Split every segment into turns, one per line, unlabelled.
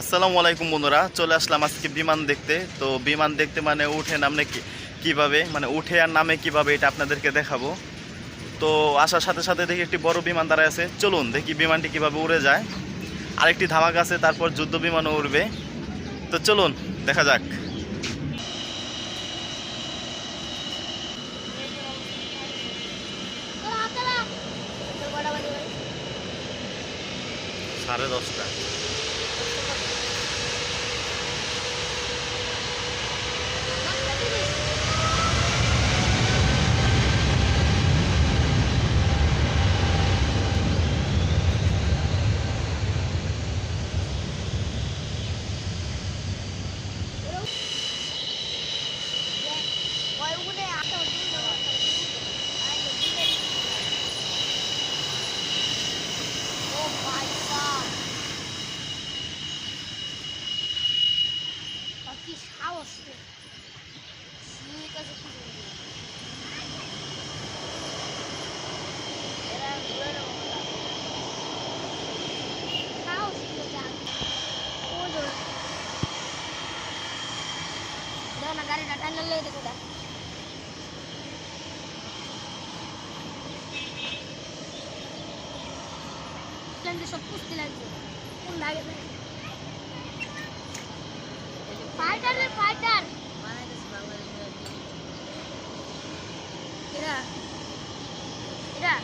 আসসালামু আলাইকুম বন্ধুরা, চলে আসলাম আজকে বিমান দেখতে। তো বিমান দেখতে মানে উঠে নামলে কি কীভাবে? মানে উঠে আর নামে কীভাবে এটা আপনাদেরকে দেখাবো। তো আসার সাথে সাথে দেখি একটি বড় বিমান দাঁড়ায় আছে। চলুন দেখি বিমানটি কীভাবে উড়ে যায়। আরেকটি ধামাক আছে, তারপর যুদ্ধ বিমানও উড়বে। তো চলুন, দেখা যাক। সাড়ে দশটা।
কি সাহস রে ঠিক আছে কি করবি? এরা ঘুরে নেব Tidak.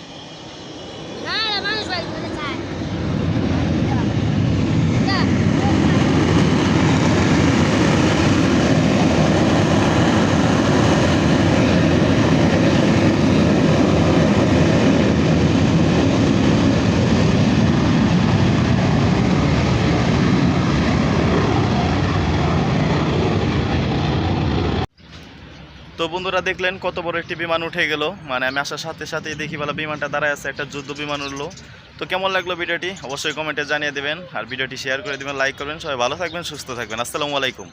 তো বন্ধুরা দেখলেন কত বড় একটি বিমান উঠে গেল। মানে আমি আসার সাথে সাথে দেখি বলা বিমানটা দাঁড়ায় আছে, একটা যুদ্ধ বিমান উঠল। তো কেমন লাগল ভিডিওটি? অবশ্যই কমেন্টে জানিয়ে দেবেন। আর ভিডিওটি শেয়ার করে দেবেন, লাইক করবেন। সবাই ভালো থাকবেন, সুস্থ থাকবেন। আসসালামু আলাইকুম।